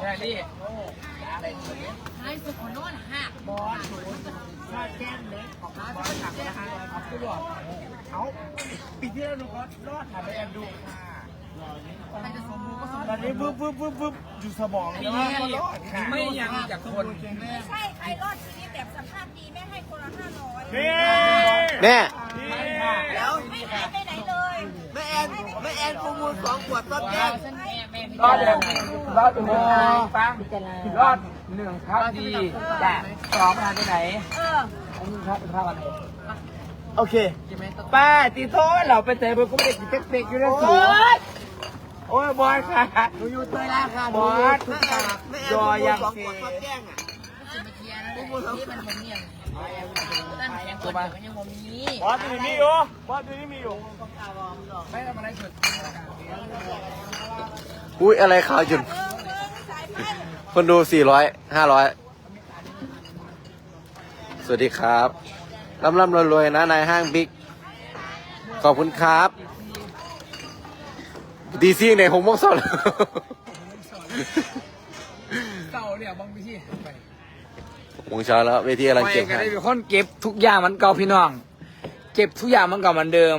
แค่นี้ให้สุขโน่นหักบอสชาแก้มเล็กของบอสถักนะคะเอาขึ้นหลอดเอาปีที่แล้วหนูก็รอดถ่ายไปแอบดูค่ะใครจะสมรู้ก็สมตอนนี้ปึ๊บปึ๊บปึ๊บปึ๊บอยู่สมองแล้วก็รอดค่ะไม่ยังจากคนไม่ใช่ใครรอดชีวิตแบบสัมภาษณ์ดีแม่ให้คนละห้าร้อยนี่แน่แล้วไม่หายไปไหนเลยแม่แอนแม่แอนประมูลสองขวดต้นแก้วรอดเลยรอดหนึ่งฟังรอดหนึ่งครับดีแต่สองทานไปไหนเอออันนี้ครับเป็นข้าวอะไรโอเคป้าตีโทษเราไปเตะบอลก็ไม่ได้กินเป๊กๆอยู่แล้วสูโอ้ยบอลค่ะหนูอยู่เตยล่าค่ะบอลแม่แอนแม่แอนยอประมูลยังสองเซขวดต้นแก้วอะจะมาเคลียร์นะที่มันผมเนี่ย ตั้งแข็งตัวมันยังผมมีบอลตัวนี้มีอยู่บอลตัวนี้มีอยู่ไม่ทำอะไรสุดอุ้ยอะไรขาวจุนเออเออสายไฟคนดูสี่ร้อยห้าร้อยสวัสดีครับร่ำร่ำรวยๆนะนายห้างบิ๊กขอบคุณครับ ดีซีในหงมงสดเต่าเนี่ยบางวิ ธีไปหงเช้าแล้วเวทีกำลังไปเก็บก็ให้ได้เป็นคนเก็บทุกอย่างมันเก่าพี่น้อง เก็บทุกอย่างมันเก่าเหมือนเดิม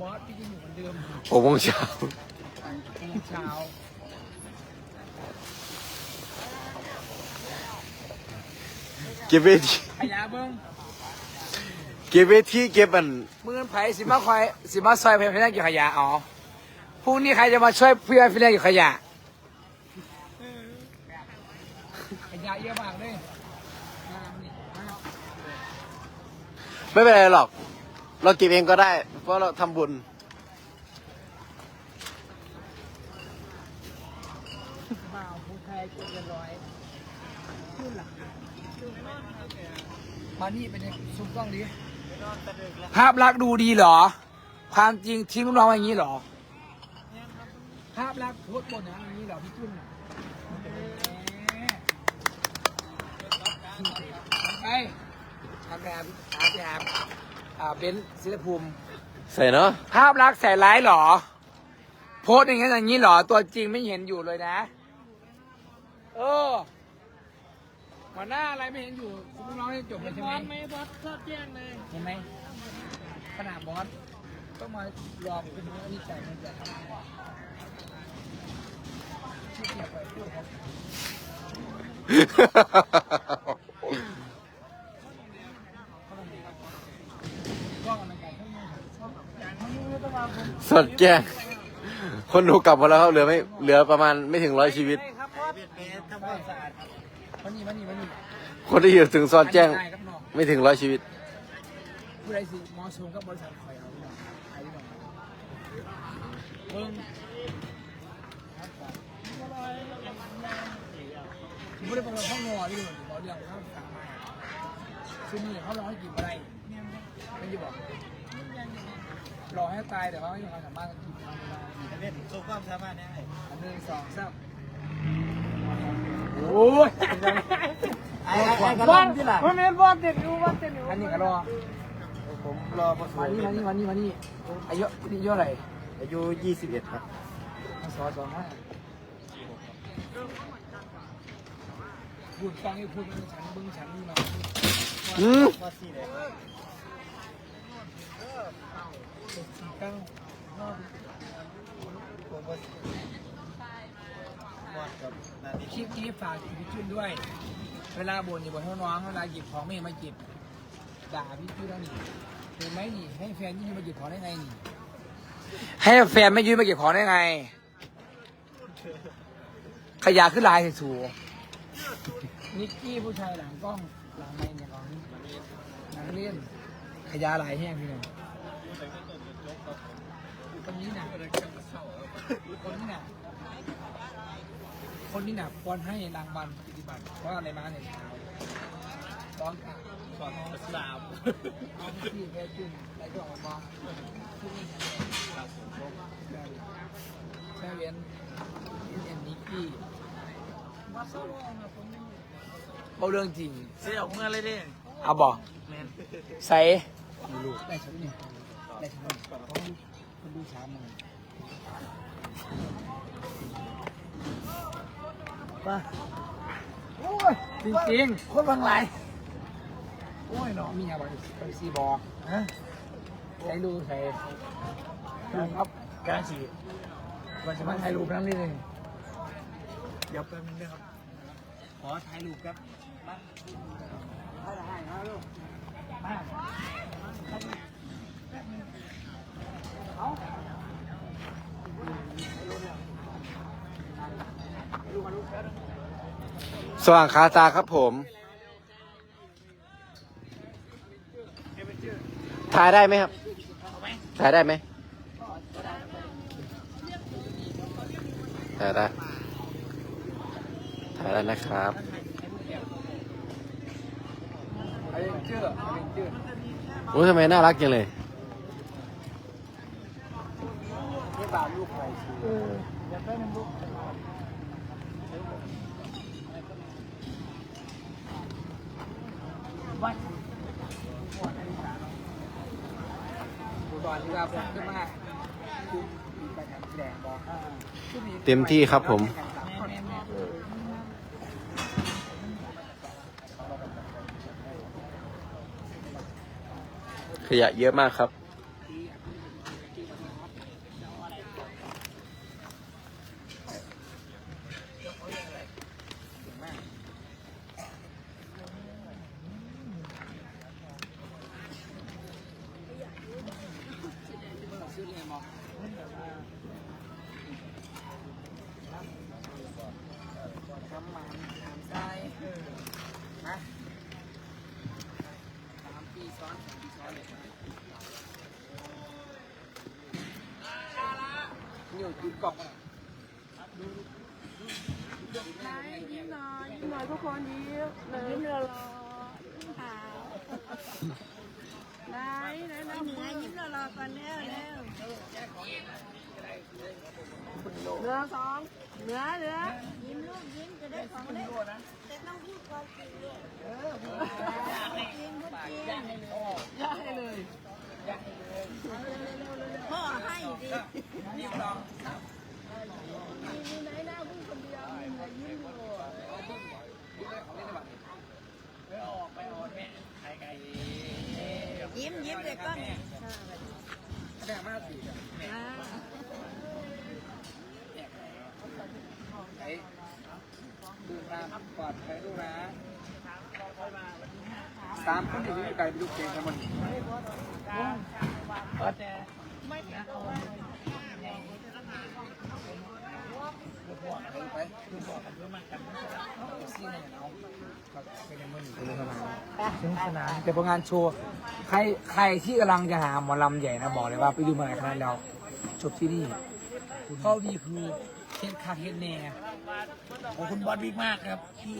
บอสที่อยู่เหมือนเดิมหกโมงเช้าเช้าเก็บเวทีขยะเบิ้งเก็บเวทีเก็บอันมือไผ่สิมาคอยสิมาซอยเพื่อนเพื่อนเกี่ยวขยะอ๋อพรุ่งนี้ใครจะมาช่วยเพื่อนเพื่อนเกี่ยวขยะ ยะเยอะมากเลยไม่เป็นไรหรอก เราเก็บเองก็ได้ เพราะเราทำบุญ บ่าวผู้ไทยเกินร้อยขึ้นหลังมานี่เป็นซุปกล้องดิภาพลักษณ์ดูดีเหรอ ความจริงทิ้งลูกน้องอย่างนี้เหรอ ภาพลักษณ์โพสต์บนอย่างนี้เหรอพี่จุ้นน่ะ ไปทำแบบอาบแบบอ่าเบนซ์ศิลภูมิ ใส่เนาะภาพลักษณ์ใส่ร้ายเหรอ โพสต์อย่างนี้อย่างนี้เหรอ ตัวจริงไม่เห็นอยู่เลยนะ เออหัวหน้าอะไรไม่เห็นอยู่คุณน้องให้จบเลยใช่ไหมบอสไม่บอสชอบแจ้งเลยเห็นไหมขนาดบอสต้องมารอคุณอันนี้ใจมันจะทำที่เกียบไปพูดครับกล้องอะไรกันทั้งนั้นมันไม่ต้องมาผม สด แกล้งคนดูกลับหมาแล้วครับเหลือไม่เหลือประมาณไม่ถึงร้อยชีวิต ครับบอสทำความสะอาดมานี่มานี่มานี่คนที่อยู่ถึงซอนแจ้งได้ครับน้องไม่ถึงร้อยชีวิต ผู้ใดสิมอสูงกับบริษัทคอยเอาพี่น้องขายพี่น้องเบิ้งไม่ได้ประมาณข้างนอกที่หนึ่งเราเรียกข้าวสามมาซึ่งนี่เขารอให้กินอะไรไม่ได้บอก รอให้ตายแต่ว่าไม่มีความสามารถกินอันนี้สุขความสามารถเนี่ยอันหนึ่งสองสามโอ้ยไอ้ไอ้กระบลออลที่หลังมันเป็นบอลเด็ดอยู่บอลเด็ดอยู่อันนี้ก็รอผมรอประสูมานี่มานี่มานี่มานี่อายุอายุเท่าไหร่อายุ21ครับสองสองห้าพูดฟังให้พูดมึงฉันมึงฉันนี่มาอืมมาสี่เลย สี่เก้าผมว่าหมดกับนาทีคลิปนี้ฝากพี่จุนด้วย เวลาบ่นอย่าบ่นเท่าน้องเวลาหยิบของไม่มาหยิบด่าพี่จุนแล้วนี่เห็นไหมนี่ให้แฟนยี่มาหยิบของได้ไงนี่ให้แฟนไม่ยืมมาเก็บของได้ไง ขยะขึ้นลายสูนิกกี้ผู้ชายหลังกล้องหลังไมค์เนี่ยของหนังเล่นขยาหลายแห้งพี่น้อง คนนี้นักคนนี้นักคนนี้นักควรให้รางวัลปฏิบัติเพราะอะไรมาเนี่ยเช้าร้องกับสอนสามเอาที่แค่จุ่มอะไรก็ออกมาที่นี่แช่เวียนเอ็นนิกกี้เอาเรื่องจริงเสียออกเมื่อไรเด้เอาบอกใส่ลูกได้ชั้นนี่ได้ชั้นนี่ คนดูสามหมื่นมาโอ้ยจริงๆคนบางหลายโอ้ยเนาะมีอะไรไปซีบอฮะใช้ดูใช้ดูครับการฉีดวันสมัครถ่ายรูปนั่นนี่เลยเดี๋ยวแป๊บนึงนะครับ ขอถ่ายรูปครับ สว่างคาตาครับผม ถ่ายได้ไหมครับ ถ่ายได้ไหมถ่ายได้ ถ่ายได้นะครับโอ้ยทำไมน่ารักจังเลย นี่บาลูกใครชื่ออยากได้มันลูกวัดดูตอนที่เราผมขึ้นมาคือมีไปแข่งแดงบอกเต็มที่ครับผม ขยะเยอะมากครับ ทำมันทำได้นะสามปีซ้อนสามปีซ้อนเลยนี่จุดกล่องอะ ยิ้มหน่อยยิ้มหน่อยทุก คนยิ้มหน่อยยิ้มรอรอยิ้มขาวไหนไหนไหนเหนือยิ้มรอรอก่อนเร็วเร็วเหนือสองเหนือเหนือยิ้มลูกยิ้มจะได้ของเล่นแต่ต้องพูดความจริงด้วยเออพูดจริงพูดจริงย่าให้เลยพ่อให้ดินี่ลอง มีไหนหน้าพูดคนเดียวมีเหนือยิ้มอยู่ ไปออกไปออกแม่ไข่ไก่ ยิ้มยิ้มเลยก้อน แม่มากสิ อ่า ไอ้ดูนะปลอดภัยดูนะสามคนอยู่ที่ไก่ไปดูเกมกันหมด ไปซีเนี่ยเอาเป็นสนุกสนานแต่พองานโชว์ใครใครที่กำลังจะหาหมอลำใหญ่นะบอกเลยว่าไปดูมาหลายครั้งแล้วจบที่นี่ข้าดีคือเฮ็ดคาเฮ็ดแน่ขอบคุณบอสบิ๊กมากครับที่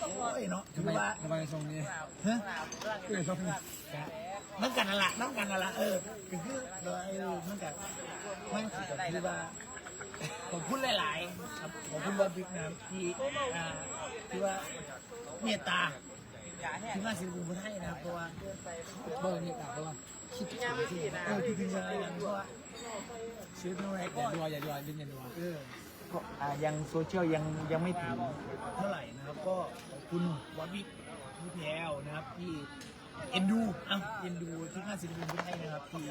โอ้ยเนาะถืทำอไมว่าทำไมทรงนี้ฮะเอ้ยชอบนี่น้ำกันนั่นละน้ำกันนั่นละเออคือคือเราเออมันกับมันคือกับที่ว่า ผมพูดหลายๆครับผมพูดบอสบิ๊กนะครับที่อ่าที่ว่าเมตตาที่มาศิลปินคนไทยนะครับเพราะว่าเบอร์นี่อะเพราะว่าคิดถึงที่เออคิดถึงอะไรอย่างเพราะว่าชีวิตน้อยอย่าดูอย่าดูอย่าดูอย่าดูเออก็อ่ายังโซเชียลยังยังไม่ถึงเท่าไหร่นะครับก็ขอบคุณบอสบิ๊กพี่แพรวนะครับที่ เอ็นดูเอ้าเอ็นดูที่งานศิลปินคนไทยนะครับที่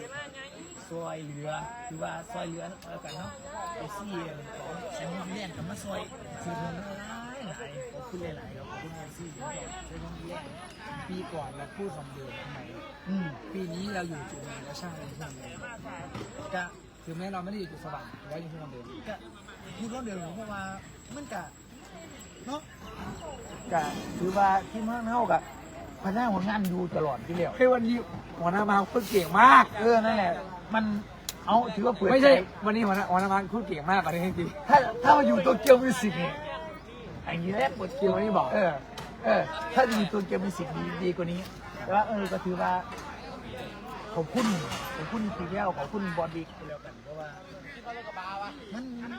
ซอยเหลือคือว่าซอยเหลือแล้วกันเนาะไอซี่ของแซมมอนเลียนกับมาซอยศิลปินหลายหลายขอบคุณหลายๆครับขอบคุณไอซี่ที่แซมมอนเลียนปีก่อนเราพูดคำเดิมทำไมอืมปีนี้เราอยู่จุดไหนก็ช่างเราช่างเลยก็ถึงแม้เราไม่ได้อยู่จุดสว่างเรายังพูดคำเดิมก็พูดรอบเดียวเพราะว่ามันกะเนาะกะถือว่าที่มืองเฮากะ พนักงานอยู่ตลอดที่เดียวเฮ้ยวันนี้หัวหน้ามาพูดเก่งมาก เออนั่นแหละ มันเอาถือว่าเปิดไม่ใช่ใจวันนี้หัวหน้าหัวหน้ามาพูดเก่งมากกว่านี้จริงถ้าถ้ามาอยู่ตัวเกียวมิวสิกเนี่ยไอ้นี้แหละเปิดเกียวนี่บอก เออ เออ ถ้าจะอยู่ตัวเกียวมิวสิกดีดีกว่านี้แต่ว่าเออก็ถือว่าขอบคุณขอบคุณพี่แก้วขอบคุณบอดบิ๊กไปแล้วกันเพราะว่ามันมัน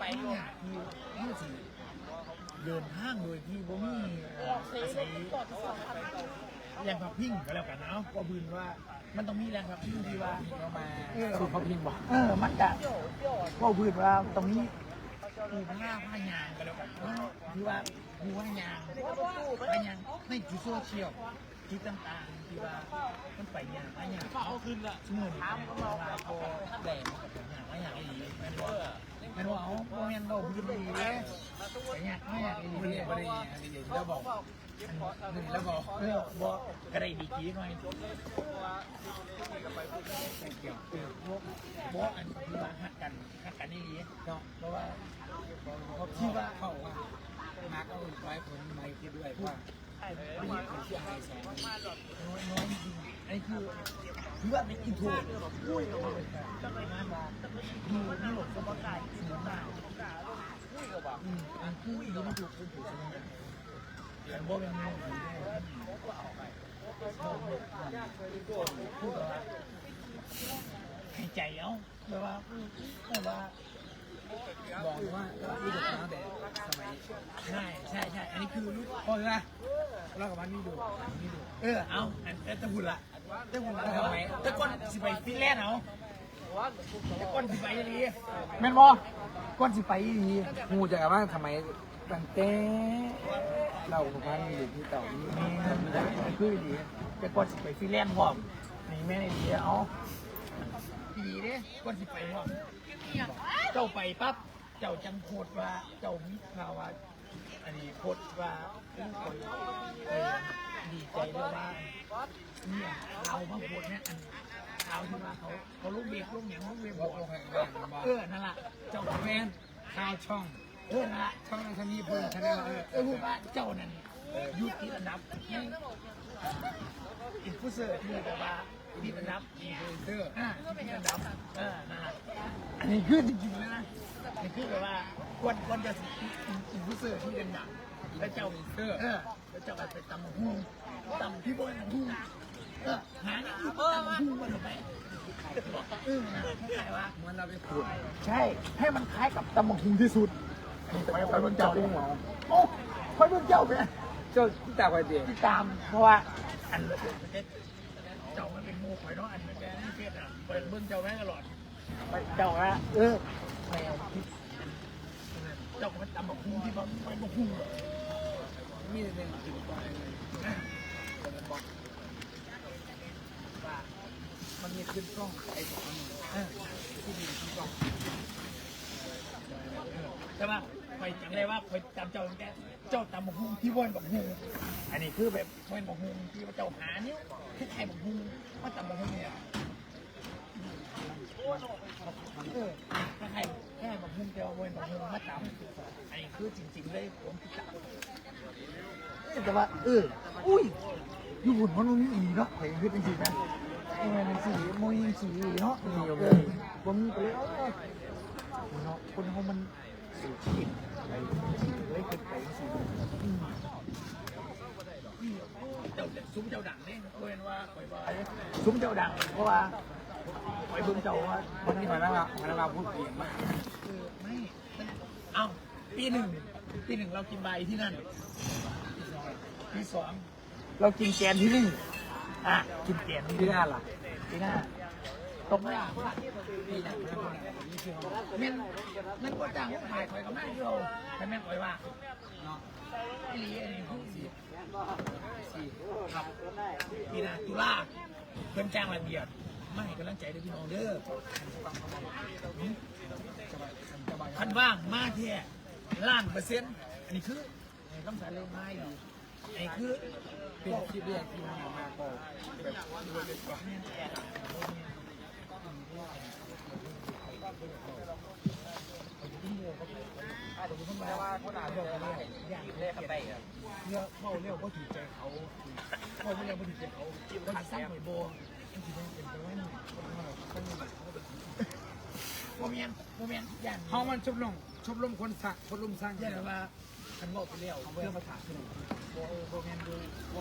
ไปที่ที่สิ เดินห้างโดยที่บ่มีเอ่ออาศัยแรงพักพิงก็แล้วกันเนาะก็บืนว่า มันต้องมีแรงพักพิงที่ว่าๆก็มาคือเขาพิงบอกเออมันกะก็พืดว่าตรงนี้ปูมันล่าผ้ายางกันแล้วกันที่ว่าปูผ้ายางผ้ายางในที่โซเชียลที่ต่างๆที่ว่ามันไปยางผ้ายางเอาขึ้นละสมุนถามเขาเราพอแดงยางผ้ายางอีหลีแม่นว่าแม่นว่าเอาโมเมนต์เราพูดดีเลยไปยางผ้ายางอีหไม่ลีได้ไม่ได้อันนี้อย่างที่เราบอกหนึ่งแล้วบอกเออบอกกระไรดีกี้หน่อยเกี่ยวเออบอกบอกอันที่ว่าหักกันหักกันนี่ดีเนาะเพราะว่าเขาคิดว่าเขาว่ามากเอาไว้ผมไม่คิดด้วยว่าไม่มีคนที่อายแสงน้อยน้อยจริงๆอันนี้คือ เป็นอินโทรพูดออกมาเป็นแบบจะไปงานมาดูนี่หลบสมการสูงมากอืมอันคืออีนี่มันถูกเป็นถูกใช่ไหมแต่บอกยังไงพูดว่าให้ใจเอาแบบว่าแบบว่าบอกว่านี่ดูตั้งแต่สมัยใช่ใช่ใช่อันนี้คือรู้พอเลยนะเรากับมันนี่ดูนี่ดูเออเอาอันต่หุ่นละ แต่หุ่นละทำไมแต่ก่อนสิไปฟินแลนด์เอาแต่ก่อนสิไปยังไงแม่นบอก้อนสิไปดีงูจะว่าทำไมตั้งแต่เรากับมันอยู่ที่เต่านี้นี่ได้คือดีแต่ก่อนสิไปฟินแลนด์พร้อมนี่แม่ในดีเอาดีเด้ก่อนสิไปพร้อมเจ้าไปปั๊บเจ้าจังโพดว่าเจ้ามีข่าวว่าอันนี้โพดว่าคนเออ ดีใจด้วยว่าเนี่ยเรามาโพดเนี่ยอันข่าที่ว่าเขาเขาลูกเบียกลูกเหนียวลูกเบียกบบอกเออนั่นแหละเจ้าแมนข้าวช่องเออนั่นแหละช่องนันีเพิ่มชาแนลเออเออพูดว่าเจ้านั่นยุติระดับในอินฟลูเซอร์ที่แบบว่าที่ระดับอินฟลูเซอร์อ่าที่ระดับเออนั่นแหละอันนี้คือจริงๆนะนี่คือแบบว่าควันวันจะอินฟลูเซอร์ที่ดัง แล้วเจ้าเออแล้วเจ้าไปตำหูตำที่บนหูเออหาเนี่ยคือตำหูมันไปเออนะเข้าใจว่ามันเราไปขุดใช่ ให้มันคล้ายกับตำหุ่งที่สุดไปไปเบิ่งเจ้ากุ้งเหรอโอ้ไปเบิ่งเจ้าไปเจ้าที่ตาไฟเดียติดตามเพราะว่าอันเจ้ามันเป็นโมข่อยเนาะอันมันเป็นเฟซอะไปเบิ่งเจ้าแม่ตลอดไปเจ้าละเออแมว เจ้าก็มันตำบักหุ่งที่มันไปบักหุ่งอะมีแต่เป็นจุดก่อนเลยว่ามันมีขึ้นกล้องไอ้ของมันเออที่มีขึ้นกล้องแต่ว่าไปจำได้ว่าไปจำเจ้าแต่เจ้าตำบักหุ่งที่ว่นบักหุ่งอันนี้คือแบบว่นบักหุ่งที่ว่าเจ้าหาเนี่ยคือไข่บักหุ่งว่าตำบักหุ่งเนี่ย ใครแค่มาพุ่งเจอเวนมาพุ่งมาตามไอ้คือจริงๆเลยผมติดตามแต่ว่าเอออุ้ยอยู่หุ่นมันมีอีเนาะเห็นคือเป็นสีนะเออเป็นสีมวยสีเนาะนี่เออผมก็เลยเออเนาะคนเขามันสูชีพไปสีเลยเป็นไปสีอืมเจ้าซุ้มเจ้าดังเนี่ยเว้นว่าคอยว่าซุ้มเจ้าดังเพราะว่า คอยเบิ่งเจ้าว่าวันนี้มาแล้วมาแล้วมาพูดเปลี่ยนมากคือไม่เอ้าปีหนึ่งปีหนึ่งเรากินใบที่นั่นปีสองเรากินแกนที่นี่อะกินแกนที่ที่นี่หน้าล่ะปีหน้าตกไม่ได้ที่หน้าไม่ต้องนี่คือเขาเม่นเม่นก็จ้างพวกถ่ายคอยกับแม่ที่เราแต่แม่นคอยว่าเนาะไอ้ลีไอ้ลีผู้สี่สี่ครับปีหน้าตุลาเพิ่นจ้างระเบียบ ไม่ให้กำลังใจเด้วยพี่น้องเด้อคันว่างมาแค่ล้านเปอร์เซ็นต์อันนี้คือไอ้คำสารเลยไม่ดีไอ้คือเป็นคลิปเรียกที่มามาก็แบบแต่ว่าคนอ่านบอกว่าอย่างแรกกันไปอะเรื่องเมาเร็วก็ถือใจเขาเมาเร็วก็ถือใจเขาเขาจะสร้างหอยโบ มันถือเป็นไปว่าหนึ่งโมเมนโมเมนอย่างเขามันชบลงชบลมคนสักชบลมสร้างอย่างว่าคันบอกไปแล้วเพื่อมาถามคือโบโมเมนดูโบ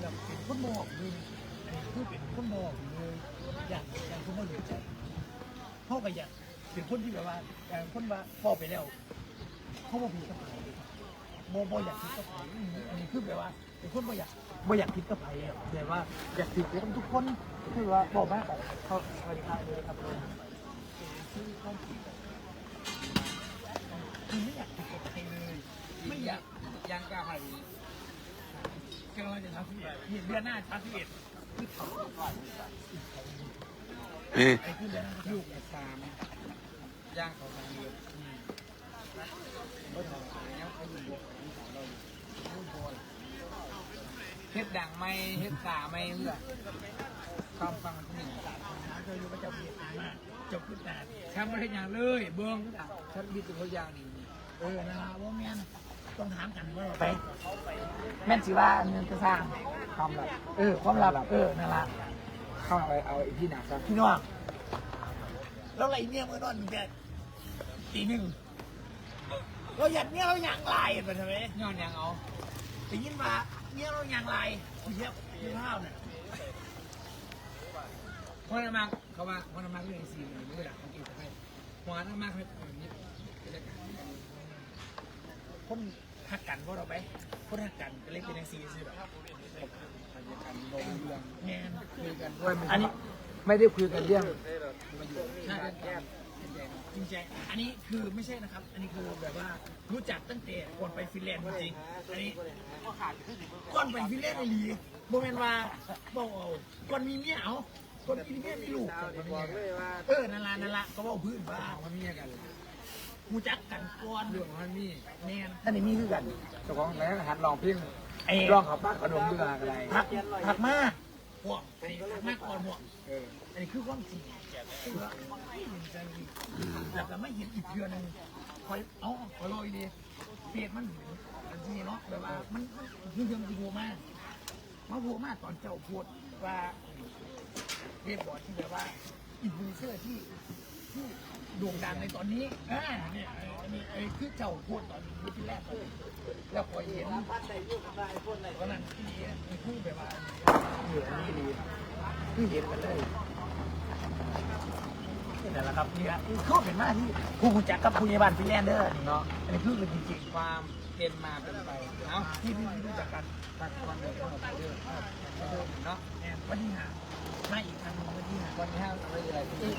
แบบเป็นคนโมกเลยอันนี้คือเป็นคนโมกเลยอย่างอย่างคุณไม่รู้ใจเขาก็อยากเป็นคนที่แบบว่าอย่างคนว่าพ่อไปแล้วเขาบ่ผิดกับใครโมโมอยากผิดกับใครอันนี้คือแบบว่า เป็นคนบ่อยากบ่อยากผิดกับใครอะแต่ว่าอยากผิดกับทุกคนคือว่าบอกมากเขาสวัสดีครับเลยครับคือไม่อยากติดกับใครเลยไม่อยากยังกล้าให้กำลังจะทำสิบเอ็ดเดือนหน้าทำสิบเอ็ดเอ้ยไอ้คือเดือนหน้าลูกสามย่างเขาทางเดียวก็ทำอะไรเนี่ยเขาอยู่บวกกับที่สามเราอยู่บอล เฮ็ดดังไหมเฮ็ดตาไหมเพื่อความฟังมันหนึ่งน้ำเธออยู่ประจำเบียดมากจบขึ้นแต่ฉันไม่ได้อย่างเลยเบื้องฉันมีแต่เขาอย่างนี้เออนะว่าแม่นต้องถามกันว่าไปแม่นสิว่าเงินจะสร้างความลับเออความลับเออนั่นละเข้าไปเอาไอ้ที่หนักซะพี่น้องแล้วไรเมียมื่อนอนแกตีหนึ่งเราอยากเมียเราอยากลายไปใช่ไหมย้อนยังเอาได้ยินว่า เมียเราอยากลายเทียบพี่ข้าวเนี่ยคนละมากเขาว่าคนละมากเรื่องซีนเลยไม่ได้หลักของกินไปหัวละมากเลยแบบนี้คนหักกันพวกเราไปคนหักกันก็เล่นเป็นแท็กซี่ใช่ไหมบรรยากาศโดนเรื่องแม่นคุยกันด้วยอันนี้ไม่ได้คุยกันเรื่องมาอยู่ใช่ใช่ จริงๆอันนี้คือไม่ใช่นะครับ อันนี้คือแบบว่ารู้จักตั้งแต่ก่อนไปฟินแลนด์จริงๆอันนี้ก่อนไปฟินแลนด์ไอ้หลีโมเมนว่าบอกเอาก่อนมีเมียเอาก่อนมีเมียมีลูกเออนั่นละนั่นละก็บอกพื้นว่ามันมีกันรู้จักกันก่อนเรื่องมันมีแน่นอันนี้มีคือกันเจ้าของแรงหัดลองเพ่งไอ้ลองขับป้าขนมด้วยอะไรหักหักมาก ห่วงอันนี้หักมากก่อนห่วงอันนี้คือความจริงคือว่าไม่เห็นใจแล้วก็ไม่เห็นอีกเดือนนึงคอยเอ้าคอรออีกดีเปียกมันอันนี้เนาะแบบว่ามันมันคือเรื่องที่โหมากมาโหมากตอนเจ้าพูดว่าเรียกบร้อยที่แบบว่าอินฟลูเอนเซอร์ที่ที่ โด่งดังในตอนนี้อ่าเนี่ยไอ้คือเจ้าพูดตอนนี้ที่แรกตอนแล้วคอเห็นตอะไรพูดอะไรนั้นที่มันพูดแบบว่าเหนือนี่ดีคือเห็นกันเลยนี่แหละครับนี่ฮะเขาเป็นมากที่ผู้รู้จักกับผู้ใหญ่บ้านฟินแลนเดอร์นี่เนาะอันนี้คือเรื่องจริงๆความเป็นมาเป็นไปเนาะที่พี่รู้จักกันตัดความเดือดของเรื่องเนาะวันที่หามาอีกครั้งวันที่หาวันนี้ห้าอะไรอะไรที่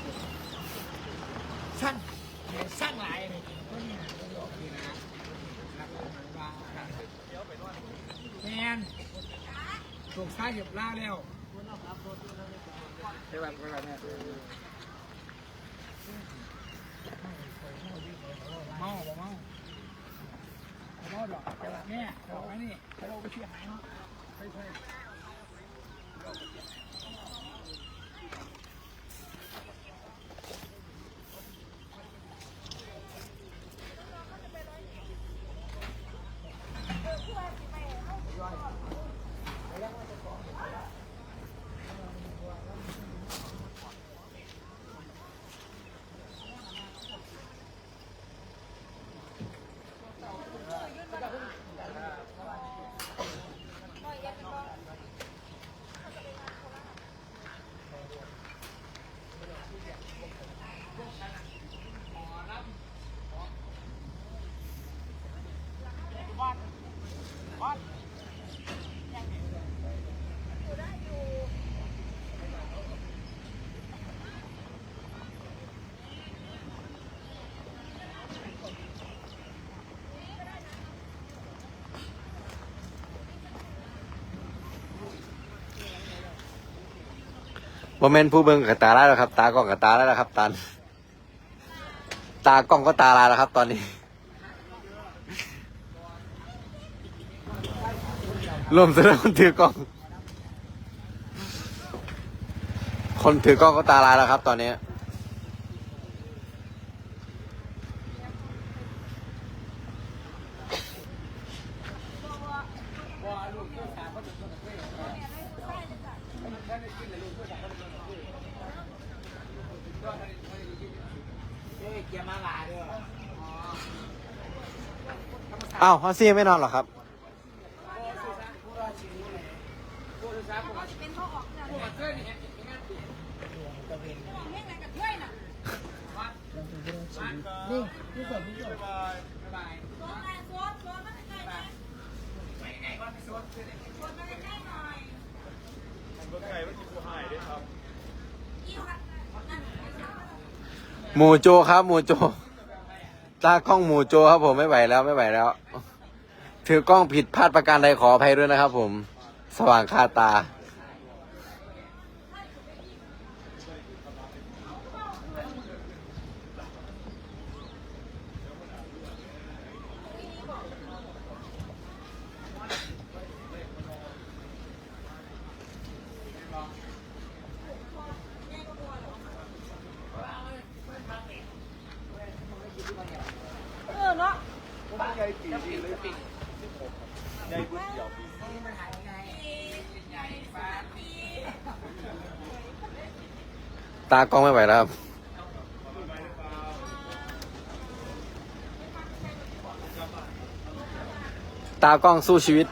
สั้นสั้นหลายเลยวันที่หาที่ออกนะนักว่าแมนถูกซ้ายเหยียบล่าแล้วใช่ป่ะก็แบบนี้เมาบ่เมาเมาดอกแต่ละแม่ดอกนี่เราไปเชียหายเนาะใช่ใช่ โมเมนต์ผู้เบิ่งกับตาลายแล้วครับ ตากล้องกับตาลายแล้วครับตันตากล้องก็ตาลายแล้วครับ ตอนนี้รวมเสนอคนถือกล้อง คนถือกล้องก็ตาลายแล้วครับ ตอนนี้ เกียร์มาลาด้วย อ้าวฮัสซี่ไม่นอนหรอครับ หมูโจครับ หมูโจ ตากล้องหมูโจครับผมไม่ไหวแล้วไม่ไหวแล้ว ถือกล้องผิดพลาดประการใดขออภัยด้วยนะครับผม สว่างคาตา ตากล้องไม่ไหวแล้วครับตากล้องสู้ชีวิต